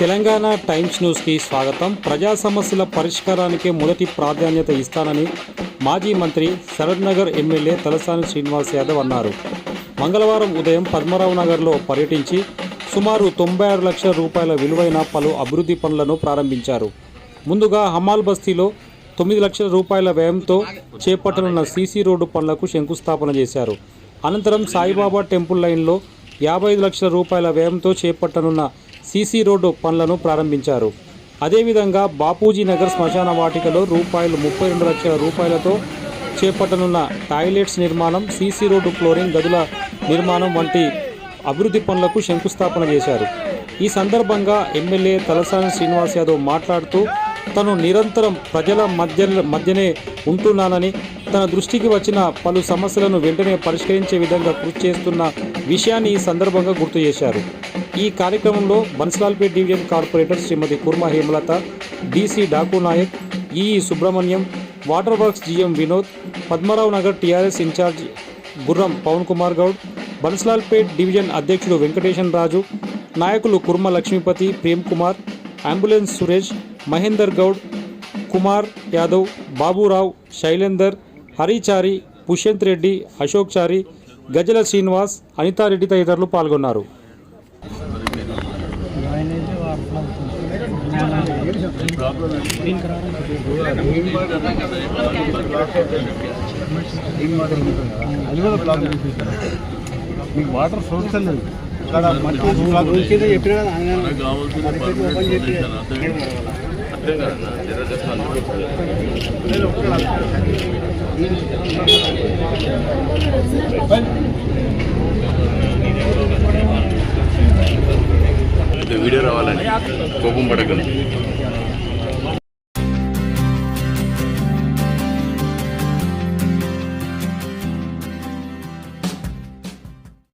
Telangana times న్యూస్కి స్వాగతం. ప్రజా సమస్యల పరిష్కారానికే మొదటి ప్రాధాన్యత ఇస్తానని మాజీ మంత్రి శరద్ నగర్ ఎమ్మెల్యే తలసాని శ్రీనివాస్ యాదవ్ అన్నారు. మంగళవారం ఉదయం పద్మరావు నగర్లో పర్యటించి సుమారు తొంభై ఆరు లక్షల రూపాయల విలువైన పలు అభివృద్ధి పనులను ప్రారంభించారు. ముందుగా హమాల్ బస్తీలో తొమ్మిది లక్షల రూపాయల వ్యయంతో చేపట్టనున్న సీసీ రోడ్డు పనులకు శంకుస్థాపన చేశారు. అనంతరం సాయిబాబా టెంపుల్ లైన్లో యాభై ఐదు లక్షల రూపాయల వ్యయంతో చేపట్టనున్న సీసీ రోడ్డు పనులను ప్రారంభించారు. అదేవిధంగా బాపూజీ నగర్ శ్మశాన వాటికలో రూపాయలు ముప్పై రెండు లక్షల రూపాయలతో చేపట్టనున్న టాయిలెట్స్ నిర్మాణం సీసీ రోడ్డు ఫ్లోరింగ్ గదుల నిర్మాణం వంటి అభివృద్ధి పనులకు శంకుస్థాపన చేశారు. ఈ సందర్భంగా ఎమ్మెల్యే తలసాని శ్రీనివాస్ యాదవ్ మాట్లాడుతూ తను నిరంతరం ప్రజల మధ్య మధ్యనే ఉంటున్నానని తన దృష్టికి వచ్చిన పలు సమస్యలను వెంటనే పరిష్కరించే విధంగా కృషి చేస్తున్న విషయాన్ని ఈ సందర్భంగా గుర్తు చేశారు. ఈ కార్యక్రమంలో Bansilalpet division corporator Srimathi Kurma Hemalatha DC Daku Naik EE Subrahmanyam water works GM Vinod Padmarao Nagar TRS in charge Gurram Pavan Kumar Goud Bansilalpet division అధ్యక్షుడు వెంకటేశన్ రాజు నాయకులు కుర్మ లక్ష్మీపతి ప్రేమ్ కుమార్ అంబులెన్స్ సురేష్ మహేందర్ గౌడ్ కుమార్ యాదవ్ బాబురావు శైలేందర్ హరిచారి పుష్యంత్ రెడ్డి అశోక్ చారి గజల శ్రీనివాస్ అనితారెడ్డి తదితరులు పాల్గొన్నారు. మీకు వాటర్ సోర్స్ లేదు. ఇక్కడ మట్టి బ్లాక్ వీడియో రావాలని కోపం పడకండి.